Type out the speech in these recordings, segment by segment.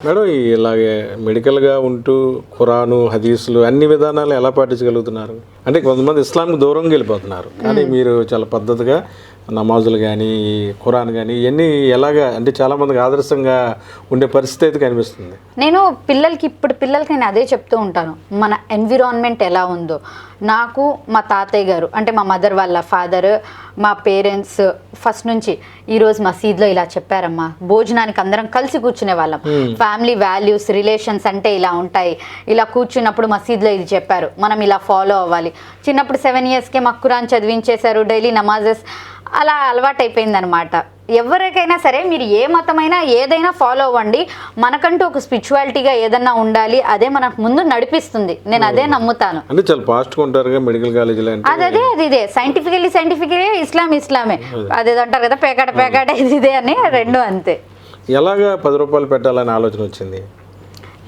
Madam ఇలాగే మెడికల్గా ఉంటూ ఖురాను హదీసులు అన్ని విధానాలు ఎలా పాటించగలుగుతున్నారు? అంటే కొంతమంది ఇస్లాంకి దూరంగా వెళ్ళిపోతున్నారు. కానీ మీరు చాలా పద్ధతిగా నమాజులు కానీ ఖురాన్ కానీ ఇవన్నీ ఎలాగా అంటే చాలా మందికి ఆదర్శంగా ఉండే పరిస్థితి అయితే కనిపిస్తుంది. నేను పిల్లలకి ఇప్పుడు పిల్లలకి నేను అదే చెప్తూ ఉంటాను. మన ఎన్విరాన్మెంట్ ఎలా ఉందో. నాకు మా తాతయ్య గారు అంటే మా మదర్ వాళ్ళ ఫాదర్ మా పేరెంట్స్ ఫస్ట్ నుంచి ఈరోజు మసీద్లో ఇలా చెప్పారమ్మా. భోజనానికి అందరం కలిసి కూర్చునే వాళ్ళం. ఫ్యామిలీ వాల్యూస్ రిలేషన్స్ అంటే ఇలా ఉంటాయి. ఇలా కూర్చున్నప్పుడు మసీద్లో ఇది చెప్పారు. మనం ఇలా ఫాలో అవ్వాలి. చిన్నప్పుడు సెవెన్ ఇయర్స్కే మాకు ఖురాన్ చదివించేశారు డైలీ నమాజెస్. అలా అలవాటైపోయిందనమాట. ఎవరికైనా సరే మీరు ఏ మతమైనా ఏదైనా ఫాలో అవ్వండి. మనకంటూ ఒక స్పిరిచువాలిటీగా ఏదన్నా ఉండాలి. అదే మనకు ముందు నడిపిస్తుంది. నేను అదే నమ్ముతాను. అంటే చాలా ఫాస్ట్గా ఉంటారుగా మెడికల్ కాలేజీలో అంటే. అది అదే అది ఇదే సైంటిఫికలీ సైంటిఫికలీ ఇస్లాం ఇస్లామే అదేదో అంటారు కదా పేకాట పేకాట ఇది ఇదే అని రెండు అంతే. ఎలాగా పది రూపాయలు పెట్టాలని ఆలోచన వచ్చింది?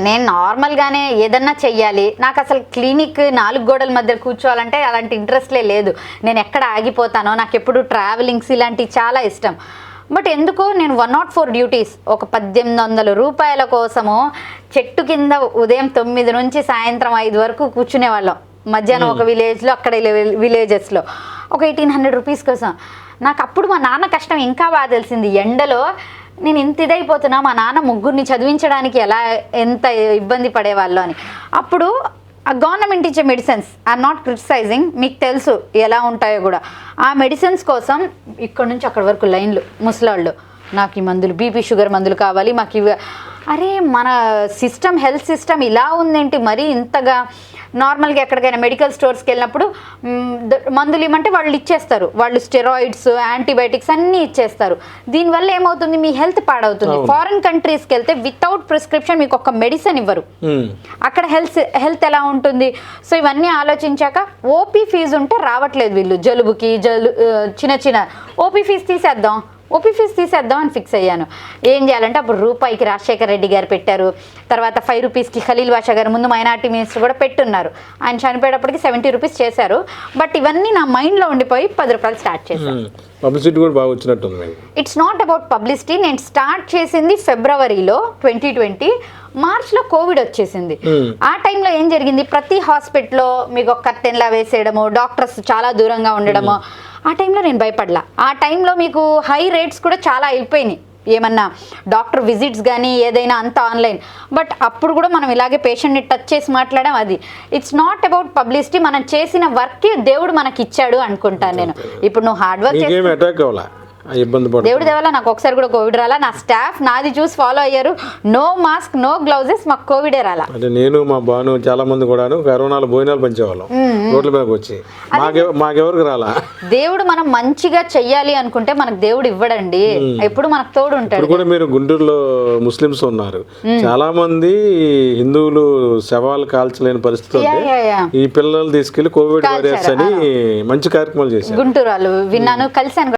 నేను నార్మల్గానే ఏదన్నా చెయ్యాలి. నాకు అసలు క్లినిక్ నాలుగు గోడల మధ్య కూర్చోవాలంటే అలాంటి ఇంట్రెస్ట్లే లేదు. నేను ఎక్కడ ఆగిపోతానో నాకు ఎప్పుడు ట్రావెలింగ్స్ ఇలాంటివి చాలా ఇష్టం. బట్ ఎందుకో నేను వన్ నాట్ ఫోర్ డ్యూటీస్ ఒక పద్దెనిమిది వందల రూపాయల కోసము చెట్టు కింద ఉదయం తొమ్మిది నుంచి సాయంత్రం ఐదు వరకు కూర్చునే వాళ్ళం మధ్యాహ్నం ఒక విలేజ్లో అక్కడ విలేజెస్లో ఒక ఎయిటీన్ హండ్రెడ్ రూపీస్ కోసం. నాకు అప్పుడు మా నాన్న కష్టం ఇంకా బాగా తెలిసింది. ఎండలో నేను ఇంత ఇదైపోతున్నా మా నాన్న ముగ్గురిని చదివించడానికి ఎలా ఎంత ఇబ్బంది పడేవాళ్ళు అని. అప్పుడు ఆ గవర్నమెంట్ ఇచ్చే మెడిసిన్స్ ఐఎమ్ నాట్ క్రిటిసైజింగ్ మీకు తెలుసు ఎలా ఉంటాయో కూడా. ఆ మెడిసిన్స్ కోసం ఇక్కడ నుంచి అక్కడ వరకు లైన్లు ముసలాళ్ళు నాకు ఈ మందులు బీపీ షుగర్ మందులు కావాలి మాకు ఇవి అరే మన సిస్టమ్ హెల్త్ సిస్టమ్ ఇలా ఉందేంటి? మరీ ఇంతగా నార్మల్గా ఎక్కడికైనా మెడికల్ స్టోర్స్కి వెళ్ళినప్పుడు మందులు ఇవ్వమంటే వాళ్ళు ఇచ్చేస్తారు. వాళ్ళు స్టెరాయిడ్స్ యాంటీబయాటిక్స్ అన్నీ ఇచ్చేస్తారు. దీనివల్ల ఏమవుతుంది? మీ హెల్త్ పాడవుతుంది. ఫారిన్ కంట్రీస్కి వెళ్తే వితౌట్ ప్రిస్క్రిప్షన్ మీకు ఒక మెడిసిన్ ఇవ్వరు. అక్కడ హెల్త్ హెల్త్ ఎలా ఉంటుంది? సో ఇవన్నీ ఆలోచించాక ఓపీ ఫీజు ఉంటే రావట్లేదు వీళ్ళు. జలుబుకి జలు చిన్న చిన్న. ఓపీ ఫీజు తీసేద్దాం. ఓపీ ఫీజు తీసేద్దాం అని ఫిక్స్ అయ్యాను. ఏం చేయాలంటే అప్పుడు రూపాయికి రాజశేఖర రెడ్డి గారు పెట్టారు. తర్వాత ఫైవ్ రూపీస్కి ఖలీల్ బాషా గారు ముందు మైనార్టీ మినిస్టర్ కూడా పెట్టున్నారు. ఆయన చనిపోయేటప్పటికి సెవెంటీ రూపీస్ చేశారు. బట్ ఇవన్నీ నా మైండ్లో ఉండిపోయి పది రూపాయలు స్టార్ట్ చేశాను. ఉమ్. పబ్లిసిటీ కూడా బాగా వచ్చినట్టుంది. మీకు ఇట్స్ నాట్ అబౌట్ పబ్లిసిటీ నేను స్టార్ట్ చేసింది ఫిబ్రవరిలో ట్వంటీ ట్వంటీ. మార్చ్లో కోవిడ్ వచ్చేసింది. ఆ టైంలో ఏం జరిగింది? ప్రతి హాస్పిటల్లో మీకు ఒక కర్టెన్లా వేసేయడము డాక్టర్స్ చాలా దూరంగా ఉండడము ఆ టైంలో నేను భయపడలా. ఆ టైంలో మీకు హై రేట్స్ కూడా చాలా అయిపోయినాయి ఏమన్నా డాక్టర్ విజిట్స్ కానీ ఏదైనా అంత ఆన్లైన్. బట్ అప్పుడు కూడా మనం ఇలాగే పేషెంట్ని టచ్ చేసి మాట్లాడడం అది. ఇట్స్ నాట్ అబౌట్ పబ్లిసిటీ మనం చేసిన వర్క్ దేవుడు మనకి ఇచ్చాడు అనుకుంటాను నేను. ఇప్పుడు నువ్వు హార్డ్ వర్క్ ఇబ్బంది దేవుడి దేవాల నాకు ఒకసారి కూడా కోవిడ్ రాలా. నా స్టాఫ్ నాది చూసి ఫాలో అయ్యారు. నో మాస్క్ నో గ్లౌజెస్ మాకు కోవిడే రాలా. అంటే నేను మా బాను చాలా మంది కూడాను కరోనాలో భోజనాలు పంచేవాళ్ళం. రోడ్ల మీదకి వచ్చి. మాకెవ మాకెవరికి రాలా? దేవుడు మనం మంచిగా చెయ్యాలి అనుకుంటే మనకు దేవుడు ఇవ్వడండి. ఎప్పుడు మనకు తోడు ఉంటాడు. కూడా మీరు గుంటూరులో ముస్లిమ్స్ ఉన్నారు. చాలా మంది హిందువులు శవాలు కాల్చలేని పరిస్థితి. ఈ పిల్లలు తీసుకెళ్ళి కోవిడ్ అని మంచి కార్యక్రమాలు చేశారు. గుంటూరు వాళ్ళు విన్నాను కలిశాను.